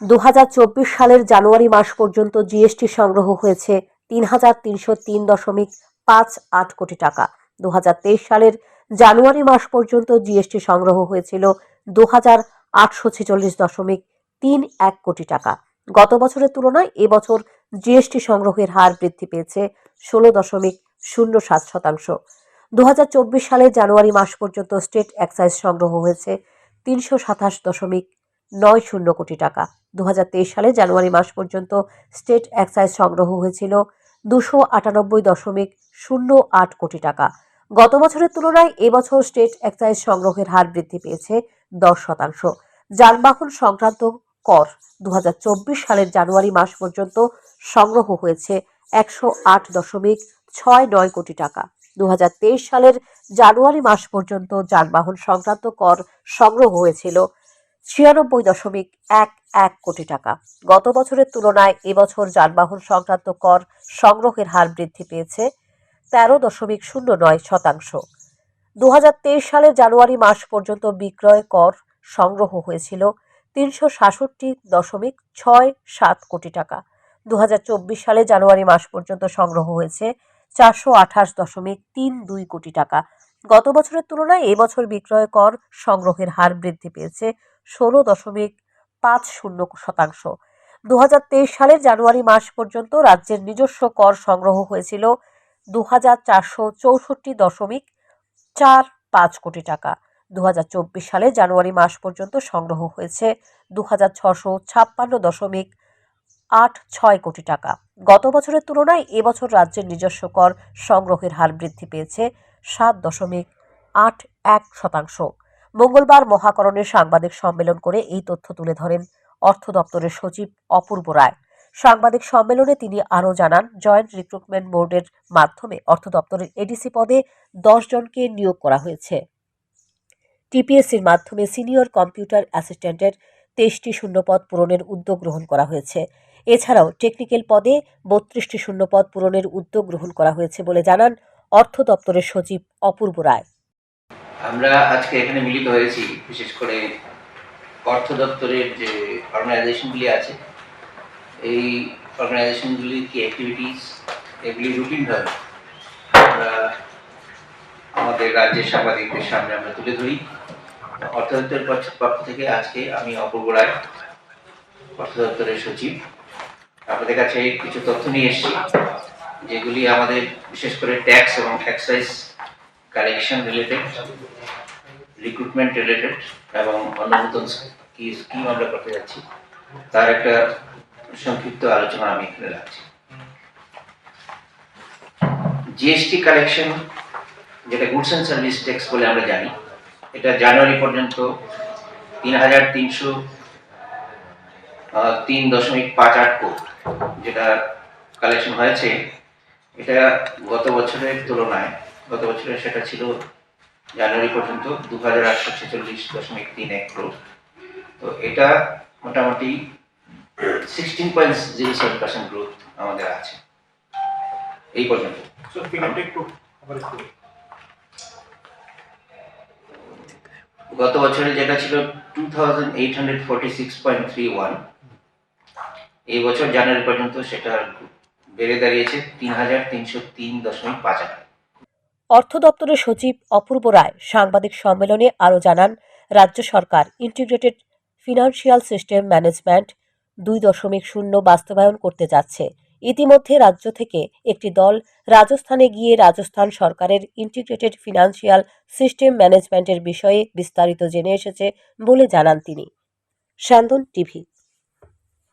দু হাজার চব্বিশ সালের জানুয়ারি মাস পর্যন্ত জিএসটি সংগ্রহ হয়েছে তিন হাজার তিনশো তিন দশমিক পাঁচ আট কোটি টাকা। দু হাজার তেইশ সালের জানুয়ারি মাস পর্যন্ত জিএসটি সংগ্রহ হয়েছিল দু হাজার আটশো ছেচল্লিশ দশমিক তিন এক কোটি টাকা। গত বছরের তুলনায় এবছর জিএসটি সংগ্রহের হার বৃদ্ধি পেয়েছে ষোলো দশমিক শূন্য সাত শতাংশ। দু হাজার চব্বিশ সালের জানুয়ারি মাস পর্যন্ত স্টেট এক্সাইজ সংগ্রহ হয়েছে তিনশো সাতাশ দশমিক নয় শূন্য কোটি টাকা। দু হাজার তেইশ সালে জানুয়ারি মাস পর্যন্ত স্টেট এক্সাইজ সংগ্রহ হয়েছিল দুশো আটানব্বই দশমিক শূন্য আট কোটি টাকা। গত বছরের তুলনায় এবছর স্টেট এক্সাইজ সংগ্রহের হার বৃদ্ধি পেয়েছে দশ শতাংশ। যানবাহন সংক্রান্ত কর দু হাজার চব্বিশ সালের জানুয়ারি মাস পর্যন্ত সংগ্রহ হয়েছে একশো আট দশমিক ছয় নয় কোটি টাকা। দু হাজার তেইশ সালের জানুয়ারি মাস পর্যন্ত যানবাহন সংক্রান্ত কর সংগ্রহ হয়েছিল ছিয়ানব্বই দশমিক এক এক কোটি টাকা। গত বছরের তুলনায় এবছর যানবাহন সংক্রান্ত কর সংগ্রহের হার বৃদ্ধি পেয়েছে তেরো দশমিক শূন্য নয় শতাংশ। দু সালের জানুয়ারি মাস পর্যন্ত বিক্রয় কর সংগ্রহ হয়েছিল তিনশো সাতষট্টি দশমিক ছয় সাত কোটি টাকা। দু হাজার চব্বিশ সালে জানুয়ারি মাস পর্যন্ত সংগ্রহ হয়েছে চারশো আঠাশ দশমিক তিন দুই কোটি টাকা। গত বছরের তুলনায় এবছর বিক্রয় কর সংগ্রহের হার বৃদ্ধি পেয়েছে ষোলো দশমিক পাঁচ শূন্য শতাংশ। দু হাজার তেইশ সালের জানুয়ারি মাস পর্যন্ত রাজ্যের নিজস্ব কর সংগ্রহ হয়েছিল দু হাজার চারশো চৌষট্টি দশমিক চার পাঁচ কোটি টাকা। দু হাজার চব্বিশ সালে জানুয়ারি মাস পর্যন্ত সংগ্রহ হয়েছে দু হাজার ছশো ছাপ্পান্ন দশমিক আট ছয় কোটি টাকা। গত বছরের তুলনায় এবছর রাজ্যের নিজস্ব কর সংগ্রহের হার বৃদ্ধি পেয়েছে সাত দশমিক আট এক শতাংশ। মঙ্গলবার মহাকরণে সাংবাদিক সম্মেলন করে এই তথ্য তুলে ধরেন অর্থ দপ্তরের সচিব অপূর্ব রায়। সাংবাদিক সম্মেলনে তিনি আরও জানান, জয়েন্ট রিক্রুটমেন্ট বোর্ডের মাধ্যমে অর্থ দপ্তরের এডিসি পদে জনকে নিয়োগ করা হয়েছে। টিপিএসসির মাধ্যমে সিনিয়র কম্পিউটার অ্যাসিস্ট্যান্টের তেইশটি শূন্যপদ পূরণের উদ্যোগ গ্রহণ করা হয়েছে। এছাড়াও টেকনিক্যাল পদে বত্রিশটি শূন্যপদ পূরণের উদ্যোগ গ্রহণ করা হয়েছে বলে জানান অর্থ দপ্তরের সচিব অপূর্ব রায়। আমরা আজকে এখানে মিলিত হয়েছি, বিশেষ করে অর্থ দপ্তরের যে অর্গানাইজেশনগুলি আছে, এই অর্গানাইজেশনগুলির কি অ্যাক্টিভিটিস এগুলি রুটিন রুটিনভাবে আমরা আমাদের রাজ্যের সাংবাদিকদের সামনে আমরা তুলে ধরি। অর্থ দপ্তরের পক্ষ- পক্ষ থেকে আজকে আমি অপূর্ব রায়, অর্থ দপ্তরের সচিব। আপনাদের কাছে কিছু তথ্য নিয়ে এসেছি, যেগুলি আমাদের বিশেষ করে ট্যাক্স এবং excise collection related recruitment related এবং অন্য নতুন কি স্কিম আমরা করতে যাচ্ছি। তার একটা সংক্ষিপ্ত আলোচনা আমি এখানে রাখছি। জিএসটি কালেকশন যেটা গুডস অ্যান্ড সার্ভিস ট্যাক্স বলে আমরা জানি, এটা জানুয়ারি পর্যন্ত তিন হাজার তিনশো তিন দশমিক পাঁচ আট কোটি যেটা কালেকশন হয়েছে, এটা গত বছরের তুলনায় গত বছরে সেটা ছিল জানুয়ারি পর্যন্ত দু হাজার আটশো ছেচল্লিশ দশমিক তিন এক ক্রোড তো এটা মোটামুটি sixteen point zero seven percent growth আমাদের আছে। এই পর্যন্ত। গত বছরে যেটা ছিল two thousand eight hundred forty six point three one এই বছর জানুয়ারি পর্যন্ত সেটা বেড়ে দাঁড়িয়েছে তিন হাজার তিনশো তিন দশমিক পাঁচ আট। অর্থ দপ্তরের সচিব অপূর্ব রায় সাংবাদিক সম্মেলনে আরও জানান, রাজ্য সরকার ইন্টিগ্রেটেড ফিনান্সিয়াল সিস্টেম ম্যানেজমেন্ট দুই দশমিক শূন্য বাস্তবায়ন করতে যাচ্ছে। ইতিমধ্যে রাজ্য থেকে একটি দল রাজস্থানে গিয়ে রাজস্থান সরকারের ইন্টিগ্রেটেড ফিনান্সিয়াল সিস্টেম ম্যানেজমেন্টের বিষয়ে বিস্তারিত জেনে এসেছে বলে জানান তিনি। স্যান্দন টিভি